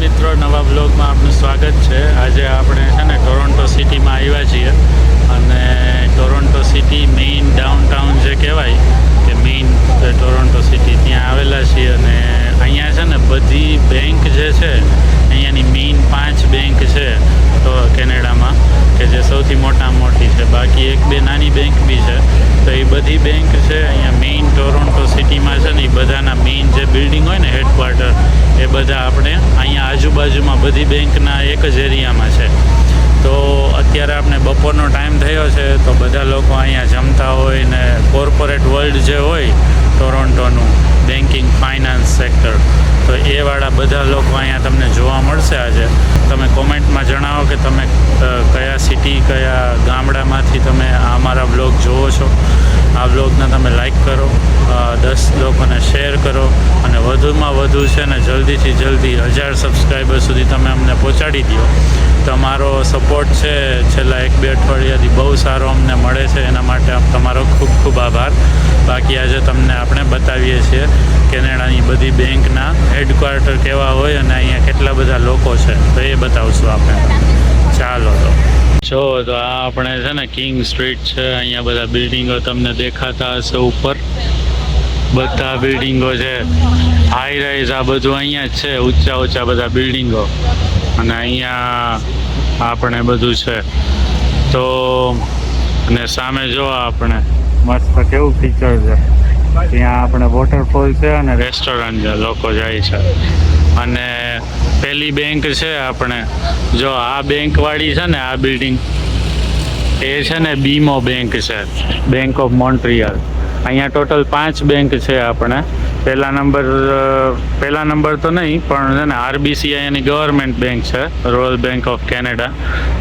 મિત્રો, નવા બ્લોગમાં આપનું સ્વાગત છે. આજે આપણે છે ને ટોરોન્ટો સિટીમાં આવ્યા છીએ અને ટોરોન્ટો સિટી મેઇન ડાઉનટાઉન જે કહેવાય કે મેઇન ટોરોન્ટો સિટી ત્યાં આવેલા છીએ અને અહીંયા છે ને બધી બેંક જે છે, અહીંયાની મેઇન પાંચ બેંક છે, તો કેનેડામાં, કે જે સૌથી મોટા મોટી છે. બાકી એક બે નાની બેંક બી છે. તો એ બધી બેંક છે, અહીંયા મેઇન ટોરોન્ટો સિટીમાં છે ને એ બધાના મેઇન જે બિલ્ડિંગ હોય ને હેડક્વાર્ટર એ બધા આપણે અહીંયા આજુબાજુમાં બધી બેંકના એક જ એરિયામાં છે. તો અત્યારે આપણે બપોરનો ટાઈમ થયો છે, તો બધા લોકો અહીંયા જમતા હોય ને કોર્પોરેટ વર્લ્ડ જે હોય ટોરોન્ટોનું બેન્કિંગ ફાઇનાન્સ સેક્ટર તો એવાળા બધા લોકો અહીંયા તમને જોવા મળશે આજે. તમે કોમેન્ટમાં જણાવો કે તમે કયા સિટી કયા ગામડામાંથી તમે આ મારા બ્લોગ જોવો છો, આ બ્લોગને તમે લાઈક કરો દસ લોકોને શેર કરો અને વધુમાં વધુ છે ને જલ્દીથી જલ્દી હજાર સબસ્ક્રાઈબર સુધી તમે અમને પહોંચાડી દો. તમારો સપોર્ટ છે, છેલ્લા એક બે અઠવાડિયાથી બહુ સારો અમને મળે છે, એના માટે તમારો ખૂબ ખૂબ આભાર. બાકી આજે તમને આપણે બતાવીએ છીએ કેનેડાની બધી બેંકના હેડક્વાર્ટર કેવા હોય અને અહીંયા કેટલા બધા લોકો છે, તો એ બતાવશું આપણે. ચાલો તો. જો, તો આ આપણે છે ને કિંગ સ્ટ્રીટ છે. અહીંયા બધા બિલ્ડિંગો તમને દેખાતા હશે ઉપર. બધા બિલ્ડિંગો છે. હાઈ રાઈઝ આ બધું અહીંયા જ છે. ઊંચા ઊંચા બધા બિલ્ડિંગો. અને અહીંયા આપણે બધું છે. તો, અને સામે જો આપણે, મસ્ત કેવું ફીચર છે. ત્યાં આપણે વોટરફોલ છે અને રેસ્ટોરન્ટ છે. લોકો જાય છે. અને પેલી બેંક છે આપણે. જો આ બેંકવાળી છે ને આ બિલ્ડિંગ એ છે ને બીમો બેંક છે બેંક ઓફ મોન્ટ્રિયલ અહીંયા ટોટલ પાંચ બેંક છે આપણે. પહેલા નંબર પહેલા નંબર તો નહીં, પણ છે ને આરબીસી એની ગવર્મેન્ટ બેંક છે રોયલ બેંક ઓફ કેનેડા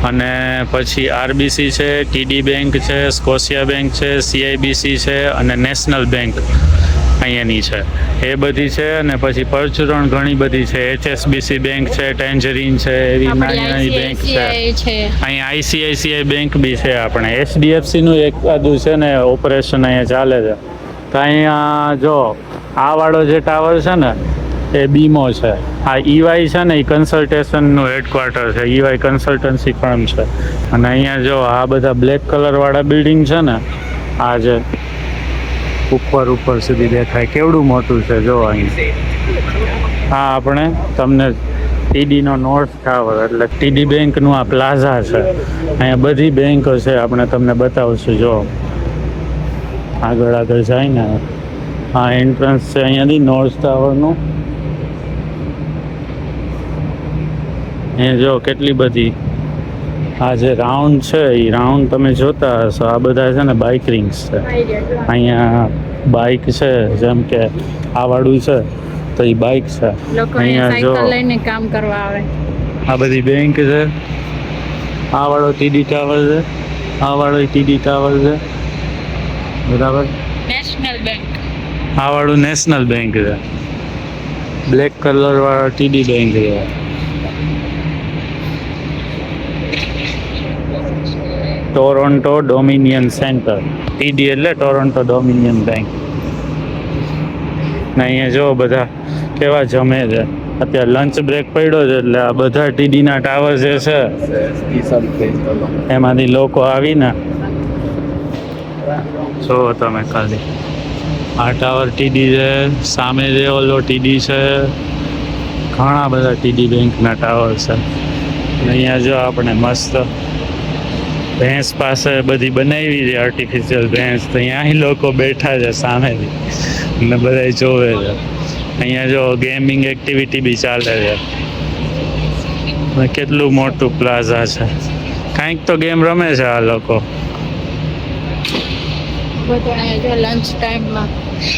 અને પછી આરબીસી છે ટીડી બેંક છે સ્કોશિયા બેંક છે સીઆઈબીસી છે, અને નેશનલ બેંક અહીંયાની છે. એ બધી છે અને પછી પરચુરણ ઘણી બધી છે. એચએસબીસી બેંક છે ટેન્જરીન છે એવી નાની નાની બેંક છે. અહીંયા આઈસીઆઈસીઆઈ બેંક બી છે આપણે. એચડીએફસીનું એક બાજુ છે ને ઓપરેશન અહીંયા ચાલે છે. તો અહીંયા જો આ વાળો જે ટાવર છે ને એ બીમો છે. આ ઈવાય છે ને એ કન્સલ્ટેશનનું હેડક્વાર્ટર છે. ઈવાય કન્સલ્ટન્સી ફર્મ છે. અને અહીંયા જો આ બધા બ્લેક કલરવાળા બિલ્ડિંગ છે ને આ જે ઉપર ઉપર સુધી દેખાય. કેવડું મોટું છે, જો અહીં. હા આપણે તમને ટીડીનો નોર્થ ટાવર એટલે ટીડી બેંકનું આ પ્લાઝા છે. અહીંયા બધી બેંકો છે, આપણે તમને બતાવશું, જો. આગળ આગળ જાય ને. આ એન્ટ્રન્સ છે અહીંયાથી નોર્થ ટાવરનું એ જો કેટલી બધી આ જે રાઉન્ડ છે એ રાઉન્ડ તમે જોતા હશો. આ બધા છે ને બાઇક રિંગ્સ છે. અહીંયા બાઇક છે જેમ કે આ વાળું છે તો એ બાઇક છે. અહીંયા જો લઈને કામ કરવા આવે. આ બધી બેંક છે. આ વાળો ટીડી ટાવર છે. આ વાળો ટીડી ટાવર છે. બરાબર? નેશનલ બેંક આ વાળું નેશનલ બેંક છે. બ્લેક કલર વાળો ટીડી બેંક છે. ટોરોન્ટો ડોમિનિયન સેન્ટર ટીડી એટલે ટોરોન્ટો ડોમિનિયન બેંક ને અહીંયા જો બધા કેવા જમે છે. અત્યારે લંચ બ્રેક પડ્યો છે એટલે આ બધા ટીડીના ટાવર જે છે, એમાંથી લોકો આવીને જો તમે ખાલી આ ટાવર ટીડી છે, સામે જે ઓલો ટીડી છે, ઘણા બધા ટીડી બેંકના ટાવર છે. અહીંયા જો આપણે મસ્ત ભેંસ પાસે બધી બનાવી છે આર્ટિફિશિયલ ભેંસ. તો અહીંયા લોકો બેઠા છે સામેથી. ને બધા જોવે છે. અહીંયા જો ગેમિંગ એક્ટિવિટી બી ચાલે છે. કેટલું મોટું પ્લાઝા છે. કાંઈક તો ગેમ રમે છે આ લોકો.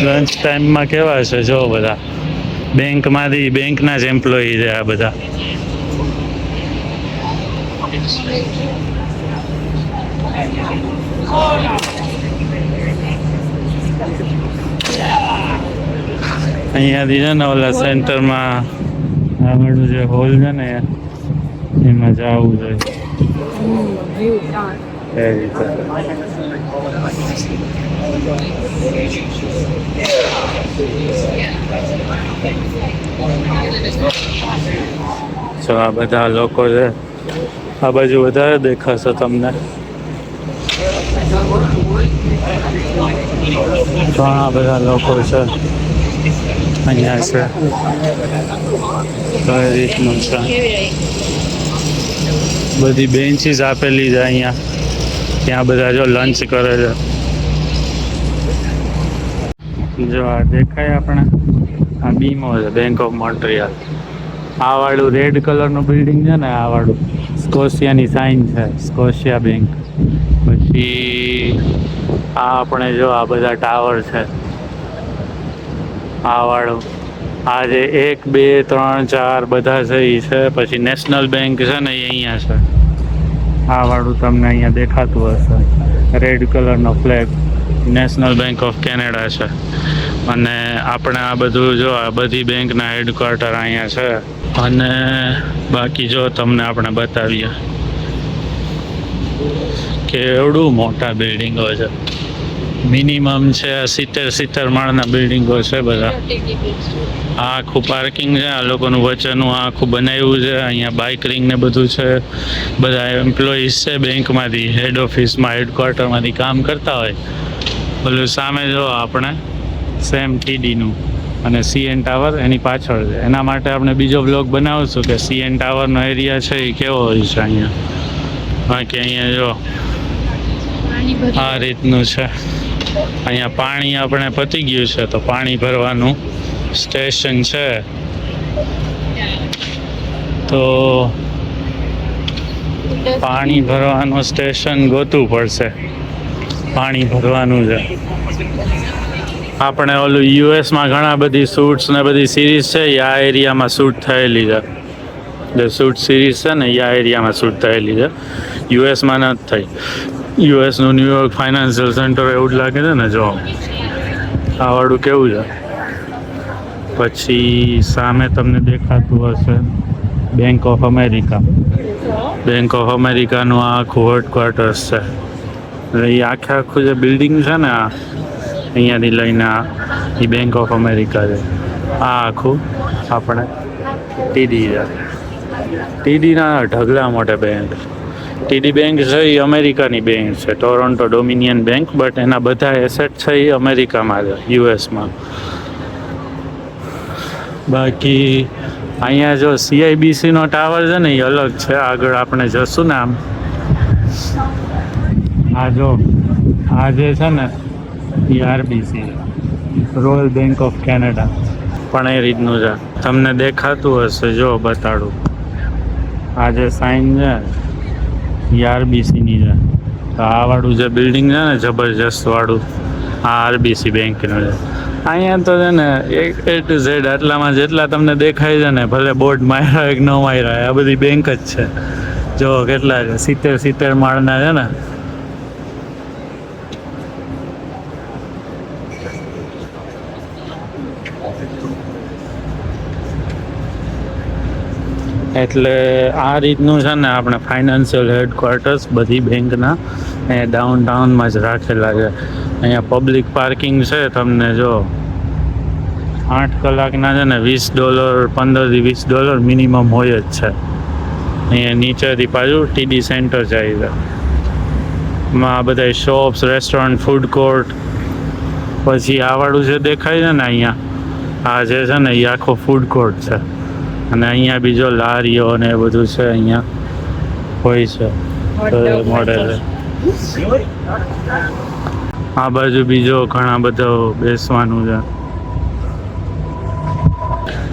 લંચ ટાઈમમાં કેવા છે? જો બધા. બેંકમાંથી બેંકના જ એમ્પ્લોયી છે આ બધા. અહીંયાથી છે ને ઓલા સેન્ટરમાં આગળનું જે હોલ છે ને, એમાં જવું જોઈએ એ રીતે આ બધા લોકો છે, આ બાજુ વધારે દેખાશે તમને. ઘણા બધા લોકો છે. અહીંયા છે. કઈ રીતનું છે બધી બેન્ચીસ આપેલી છે અહીંયા. ત્યાં બધા જો લંચ કરે છે. જો આ દેખાય આપણે? આ બીમો છે બેંક ઓફ મોન્ટ્રિયલ આ વાળું રેડ કલરનું બિલ્ડિંગ છે ને, આ વાળું. સ્કોશિયાની સાઇન છે, સ્કોશિયા બેંક પછી આ આપણે જો આ બધા ટાવર છે, આ વાળું. આ એક, બે, ત્રણ, ચાર બધા છે એ છે, પછી નેશનલ બેંક છે ને એ અહીંયા છે. આ વાળું તમને અહીંયા દેખાતું હશે. રેડ કલરનો flag National Bank of Canada છે. અને આપણે આ બધું જો, આ બધી બેંકના હેડક્વાર્ટર અહીંયા છે. અને બાકી જો તમને આપણે બતાવીએ. કેવડું મોટા બિલ્ડિંગો છે. મિનિમમ છે સિત્તેર સિત્તેર માળના બિલ્ડિંગો છે બધા. આ આખું પાર્કિંગ છે, આ લોકોનું વચનનું આખું બનાવ્યું છે, અહીંયા બાઇક રિંગ ને બધું છે. બધા એમ્પ્લોઈઝ છે બેંકમાંથી હેડ ઓફિસમાં હેડક્વાર્ટરમાંથી કામ કરતા હોય. બોલું સામે જો આપણે સેમ ટીડીનું અને સીએન ટાવર એની પાછળ છે. એના માટે આપણે બીજો બ્લોગ બનાવીશું કે સીએન ટાવરનો એરિયા છે એ કેવો હોય છે અહીંયા. બાકી અહીંયા જો, આ રીતનું છે. અહીંયા પાણી આપણે પતી ગયું છે, તો પાણી ભરવાનું સ્ટેશન છે. તો પાણી ભરવાનું સ્ટેશન ગોતવું પડશે. પાણી ભરવાનું છે. આપણે ઓલું યુએસમાં ઘણા બધી શૂટ્સ ને બધી સિરીઝ છે, એ આ એરિયામાં શૂટ થયેલી છે. જે શૂટ સિરીઝ છે ને, એ આ એરિયામાં શૂટ થયેલી છે. યુએસમાં નથી થઈ. યુએસનું ન્યુયોર્ક ફાઇનાન્શિયલ સેન્ટર એવું જ લાગે છે ને, જો. આવાળું કેવું છે? પછી સામે તમને દેખાતું હશે Bank of America Bank of અમેરિકાનું આ આખું હેડક્વાર્ટર્સ છે. એટલે એ આખે આખું જે બિલ્ડિંગ છે ને આ, અહીંયાથી લઈને આ, એ બેંક ઓફ અમેરિકા છે. આ આખું આપણે ટીડી છે. ટીડીના ઢગલા મોટે બેંક ટીડી બેંક છે એ અમેરિકાની બેંક છે. ટોરોન્ટો ડોમિનિયન બેંક બટ એના બધા એસેટ છે એ અમેરિકામાં છે યુએસમાં બાકી અહીંયા જો સીઆઈબીસીનો ટાવર છે ને, એ અલગ છે. આગળ આપણે જશું ને આમ. આ જો, આ જે છે ને, એ RBC Royal Bank of Canada પણ એ રીતનું છે તમને દેખાતું હશે, જો બતાડું. આ જે સાઇન છે આરબીસીની છે. તો આ વાળું જે બિલ્ડિંગ છે ને, જબરજસ્ત વાળું, આ આરબીસી બેંકનું છે. અહીંયા તો છે ને એક એ ટુ ઝેડ આટલામાં જેટલા તમને દેખાય છે ને, ભલે બોર્ડ માર્યા હોય કે ન માર્યા આ બધી બેંક જ છે. જો કેટલા છે, સિત્તેર સિત્તેર માળના છે ને એટલે આ રીતનું છે ને આપણે ફાઇનાન્શિયલ હેડક્વાર્ટર્સ બધી બેંકના અહીંયા ડાઉન ટાઉનમાં જ રાખેલા છે. અહીંયા પબ્લિક પાર્કિંગ છે, તમને જો આઠ કલાકના છે ને વીસ ડોલર પંદરથી વીસ ડોલર મિનિમમ હોય જ છે. અહીંયા નીચેથી પાછું ટીડી સેન્ટર જાય. છે આ બધા શોપ્સ રેસ્ટોરન્ટ ફૂડ કોર્ટ પછી આવાળું જે દેખાય છે ને અહીંયા, આ જે છે ને એ આખો ફૂડ કોર્ટ છે. અને અહીંયા બીજો લારીઓ ને એ બધું છે અહીંયા. હોય છે. એ આ બાજુ બીજો ઘણા બધો બેસવાનું છે.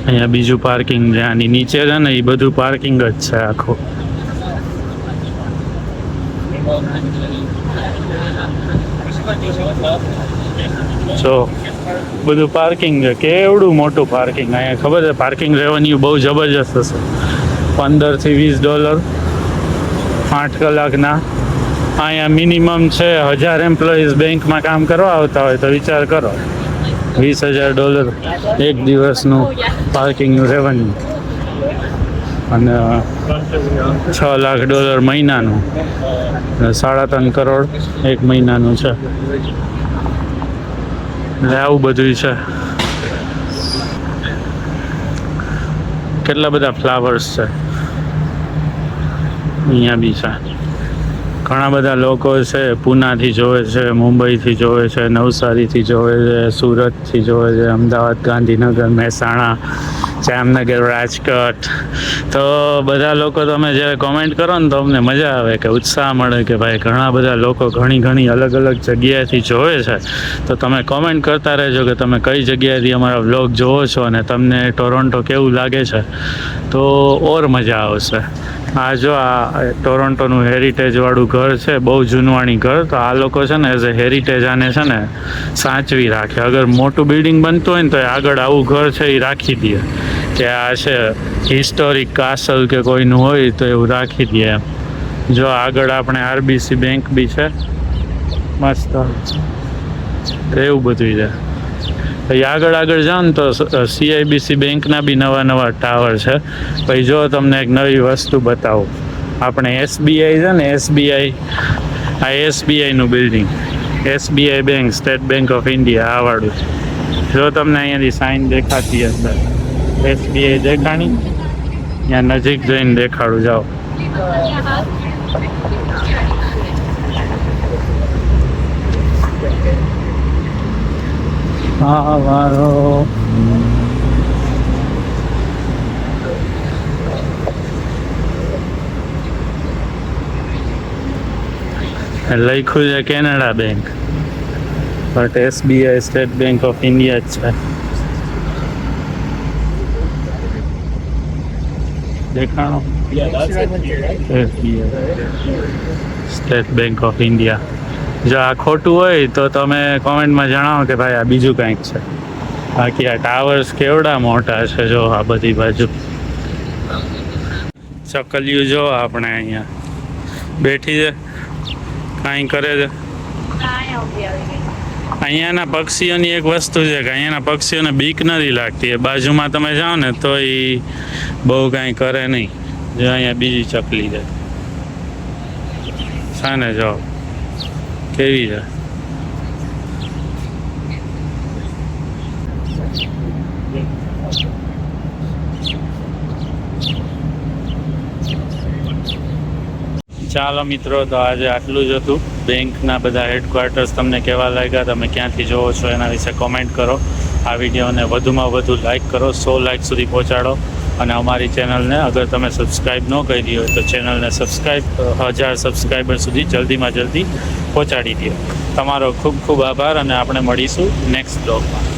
અહીંયા બીજું પાર્કિંગ છે. આની નીચે છે ને એ બધું પાર્કિંગ જ છે આખું. જો, બધું પાર્કિંગ છે. કેવડું મોટું પાર્કિંગ અહીંયા ખબર છે પાર્કિંગ રેવન્યુ બહુ જબરજસ્ત હશે. પંદરથી વીસ ડોલર આઠ કલાકના. અહીંયા મિનિમમ છે, હજાર એમ્પ્લોઈઝ બેંકમાં કામ કરવા આવતા હોય તો વિચાર કરો. વીસ હજાર ડોલર એક દિવસનું પાર્કિંગનું રેવન્યુ અને છ લાખ ડોલર મહિનાનું. સાડા ત્રણ કરોડ એક મહિનાનું છે. એટલે આવું બધું છે. કેટલા બધા ફ્લાવર્સ છે? અહીંયા બી છે. ઘણા બધા લોકો છે, પૂનાથી જોવે છે, મુંબઈથી જોવે છે, નવસારીથી જોવે છે, સુરતથી જોવે છે, અમદાવાદ, ગાંધીનગર, મહેસાણા, જામનગર, રાજકોટ. તો બધા લોકો તમે જ્યારે કોમેન્ટ કરો ને તો અમને મજા આવે કે ઉત્સાહ મળે કે ભાઈ ઘણા બધા લોકો ઘણી ઘણી અલગ અલગ જગ્યાએથી જોવે છે. તો તમે કોમેન્ટ કરતા રહેજો કે તમે કઈ જગ્યાએથી અમારા વ્લોગ જોવો છો અને તમને ટોરોન્ટો કેવું લાગે છે. તો ઓર મજા આવશે. આ જો આ ટોરોન્ટોનું હેરિટેજ વાળું ઘર છે, બહુ જૂનવાણી ઘર, તો આ લોકો છે ને એઝ અ હેરિટેજ આને છે ને સાચવી રાખે. અગર મોટું બિલ્ડિંગ બનતું હોય ને તો આગળ આવું ઘર છે એ રાખી દે. કે આ છે હિસ્ટોરિક કાસલ કે કોઈનું હોય તો એવું રાખી દે એમ. જો આગળ આપણે આરબીસી બેંક બી છે. મસ્ત. એવું બધું છે. પછી આગળ આગળ જાઓ ને તો સીઆઈબીસી બેંકના બી નવા નવા ટાવર છે. પછી જો તમને એક નવી વસ્તુ બતાવું. આપણે એસબીઆઈ છે ને એસબીઆઈ આ એસબીઆઈનું building SBI bank State Bank of India આ વાળું જો તમને અહીંયાથી સાઈન દેખાતી અંદર એસબીઆઈ દેખાણી, ત્યાં નજીક જઈને દેખાડું, જાઓ. હા વારો લખ્યું છે Canada bank. But SBI State Bank of India જ છે. દેખાણો? SBI. State Bank of India. જો આ ખોટું હોય તો તમે કોમેન્ટમાં જણાવો કે ભાઈ આ બીજું કંઈક છે. બાકી આ ટાવર્સ કેવડા મોટા છે જો આ બધી બાજુ. ચકલિયું જો આપણે અહીંયા બેઠી છે. કાંઈ કરે છે? અહીંયાના પક્ષીઓની એક વસ્તુ છે કે અહીંયાના પક્ષીઓને બીક નથી લાગતી. એ બાજુમાં તમે જાઓ ને તો એ બહુ કાંઈ કરે નહીં. જો અહીંયા બીજી ચકલી છે. સાને જો. કેવી છે? ચાલો મિત્રો, તો આજે આટલું જ હતું. બેંકના બધા હેડક્વાર્ટર્સ તમને કેવા લાગ્યા. તમે ક્યાંથી જોવો છો એના વિશે કોમેન્ટ કરો. આ વિડીયોને વધુમાં વધુ લાઇક કરો. સો લાઇક સુધી પહોંચાડો. અને અમારી ચેનલને અગર તમે સબસ્ક્રાઈબ ન કરી હોય તો ચેનલને સબસ્ક્રાઈબ હજાર સબસ્ક્રાઈબર સુધી જલ્દીમાં જલ્દી પહોંચાડી દો. તમારો ખૂબ ખૂબ આભાર અને આપણે મળીશું નેક્સ્ટ બ્લોગમાં